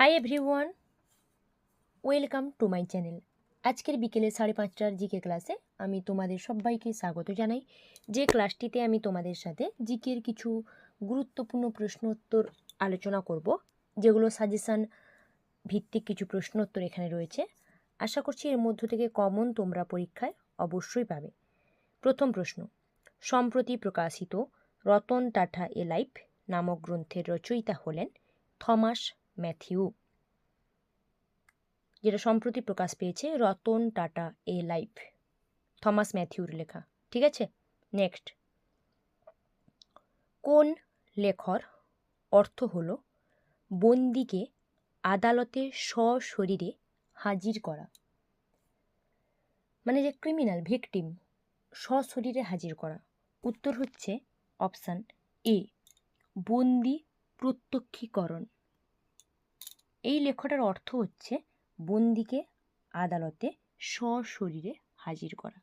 Hi everyone welcome to my channel আজকের বিকেলে সাড়ে পাঁচটার জিকে ক্লাসে আমি তোমাদের সবাইকে স্বাগত জানাই। যে ক্লাসটিতে আমি তোমাদের সাথে জিকের কিছু গুরুত্বপূর্ণ প্রশ্নোত্তর আলোচনা করব, যেগুলো সাজেশান ভিত্তিক কিছু প্রশ্নোত্তর এখানে রয়েছে। আশা করছি এর মধ্য থেকে কমন তোমরা পরীক্ষায় অবশ্যই পাবে। প্রথম প্রশ্ন, সম্প্রতি প্রকাশিত রতন টাটা এ লাইফ নামক গ্রন্থের রচয়িতা হলেন থমাস ম্যাথিউ। যেটা সম্প্রতি প্রকাশ পেয়েছে Ratan Tata a life. Thomas ম্যাথিউর লেখা, ঠিক আছে? নেক্সট। কোন লেখর অর্থ হল বন্দিকে আদালতে সশরীরে হাজির করা। মানে যে ক্রিমিনাল ভিকটিম সশরীরে হাজির করা। উত্তর হচ্ছে অপশান এ বন্দি প্রত্যক্ষীকরণ। এই লেখাটার অর্থ হচ্ছে বন্দিকে, আদালতে, সশরীরে হাজির করা।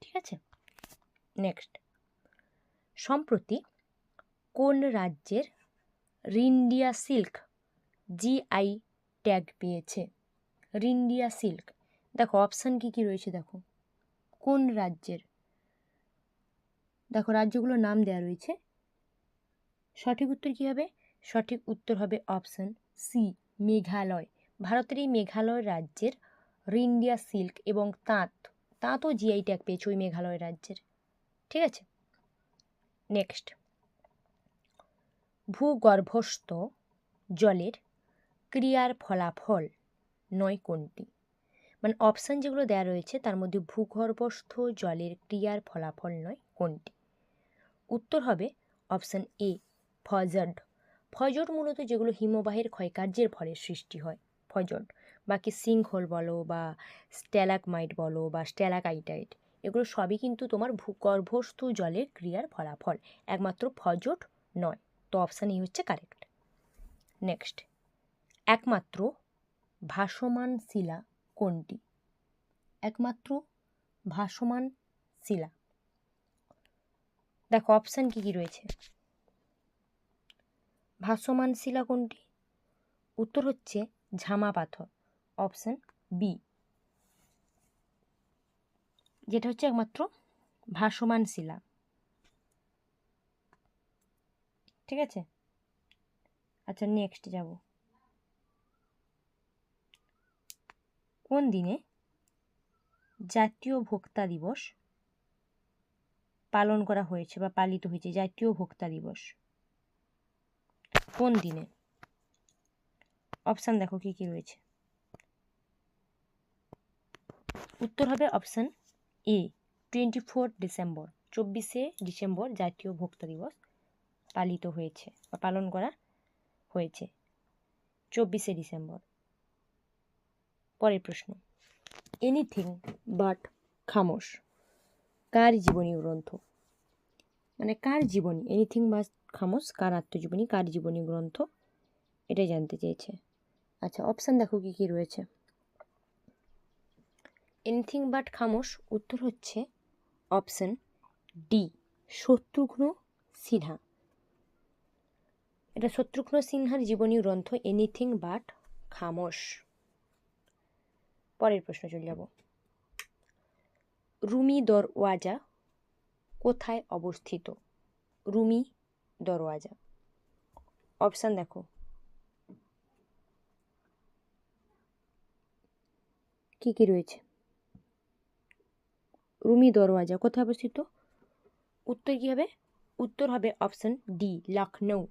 ঠিক আছে? নেক্সট সম্প্রতি কোন রাজ্যের রিন্ডিয়া সিল্ক জিআই ট্যাগ পেয়েছে? রিন্ডিয়া সিল্ক। দেখো অপশান কী কী রয়েছে দেখো। কোন রাজ্যের? দেখো, রাজ্যগুলোর নাম দেওয়া রয়েছে। সঠিক উত্তর কী হবে? সঠিক উত্তর হবে অপশান সি, মেঘালয়। ভারতের এই মেঘালয় রাজ্যের রিন্ডিয়া সিল্ক এবং তাঁত তাঁতও জিআই ট্যাগ পেয়েছে ওই মেঘালয় রাজ্যের। ঠিক আছে? নেক্সট ভূগর্ভস্থ জলের ক্রিয়ার ফলাফল নয় কোনটি? মানে অপশান যেগুলো দেওয়া রয়েছে, তার মধ্যে ভূগর্ভস্থ জলের ক্রিয়ার ফলাফল নয় কোনটি? উত্তর হবে অপশান এ ফজড ফজট মূলত যেগুলো হিমবাহের ক্ষয়কার্যের ফলে সৃষ্টি হয় ফজট বাকি সিঙ্কহোল বলো বা স্ট্যালাকমাইট বলো বা স্ট্যালাকাইটাইট, এগুলো সবই কিন্তু তোমার ভূগর্ভস্থ জলের ক্রিয়ার ফলাফল, একমাত্র ফজট নয়। তো অপশান এই হচ্ছে কারেক্ট নেক্সট একমাত্র ভাসমান শিলা কোনটি? একমাত্র ভাসমান শিলা। দেখো অপশান কী কী রয়েছে? ভাসমান শিলা কোনটি? উত্তর হচ্ছে ঝামা পাথর, অপশান বি। যেটা হচ্ছে একমাত্র ভাসমান শিলা। ঠিক আছে? আচ্ছা নেক্সট যাব। কোন দিনে জাতীয় ভোক্তা দিবস পালন করা হয়েছে বা পালিত হয়েছে? জাতীয় ভোক্তা দিবস। কোন দিনে? অপশান দেখো কী কী রয়েছে। উত্তর হবে option A twenty four December চব্বিশে ডিসেম্বর জাতীয় ভোক্তা দিবস পালিত হয়েছে বা পালন করা হয়েছে, চব্বিশে ডিসেম্বর পরের প্রশ্ন এনিথিং বাট খামোশ, কার জীবনী গ্রন্থ? মানে কার জীবনী? এনিথিং বা খামোশ? কার আত্মজীবনী? কার জীবনী গ্রন্থ? এটাই জানতে চেয়েছে। আচ্ছা অপশান দেখো কী কী রয়েছে। এনিথিং বাট খামোশ? উত্তর হচ্ছে অপশান ডি শত্রুঘ্ন সিনহা। এটা শত্রুঘ্ন সিনহার জীবনী গ্রন্থ এনিথিং বাট খামোশ। পরের প্রশ্ন চলে যাব। রুমি দরওয়াজা কোথায় অবস্থিত? রুমি, দরওয়াজা। অপশান দেখো। কী কী রয়েছে? রুমি, দরওয়াজা, কোথায় অবস্থিত? উত্তর কী হবে? উত্তর হবে অপশান ডি লখনৌ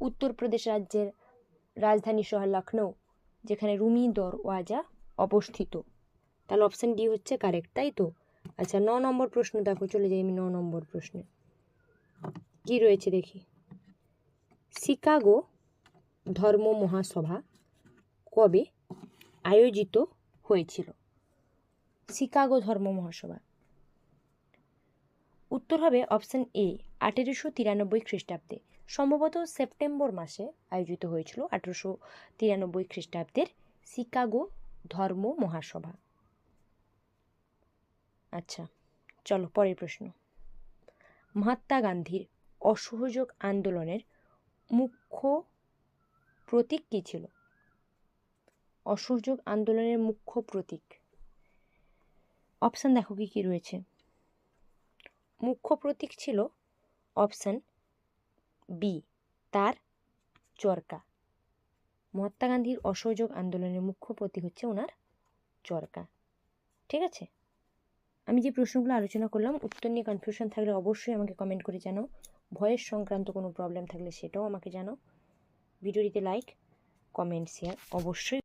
উত্তরপ্রদেশ রাজ্যের রাজধানী শহর লখনৌ যেখানে রুমি, দরওয়াজা অবস্থিত। তাহলে অপশান ডি হচ্ছে কারেক্ট তাই তো? আচ্ছা ন নম্বর প্রশ্ন দেখো চলে যাই আমি, ন নম্বর প্রশ্নে। কী রয়েছে দেখি? শিকাগো ধর্ম মহাসভা কবে আয়োজিত হয়েছিল? শিকাগো ধর্ম মহাসভা। উত্তর হবে অপশান এ, আঠেরোশো তিরানব্বই খ্রিস্টাব্দে। সম্ভবত সেপ্টেম্বর মাসে আয়োজিত হয়েছিল আঠেরোশো তিরানব্বই খ্রিস্টাব্দের শিকাগো ধর্ম মহাসভা। আচ্ছা চলো, পরের প্রশ্ন। মহাত্মা গান্ধীর অসহযোগ আন্দোলনের মুখ্য প্রতীক কী ছিল? অসহযোগ আন্দোলনের মুখ্য প্রতীক। অপশান দেখো কী কী রয়েছে। মুখ্য প্রতীক ছিল অপশান বি, তার চরকা। মহাত্মা গান্ধীর অসহযোগ আন্দোলনের মুখ্য প্রতীক হচ্ছে ওনার চরকা। ঠিক আছে? আমি যে প্রশ্নগুলো আলোচনা করলাম, উত্তর নিয়ে কনফিউশন থাকলে অবশ্যই আমাকে কমেন্ট করে জানাও। ভয়েস সংক্রান্ত কোনো প্রবলেম থাকলে সেটাও আমাকে জানাও। ভিডিওটিতে লাইক কমেন্ট শেয়ার অবশ্যই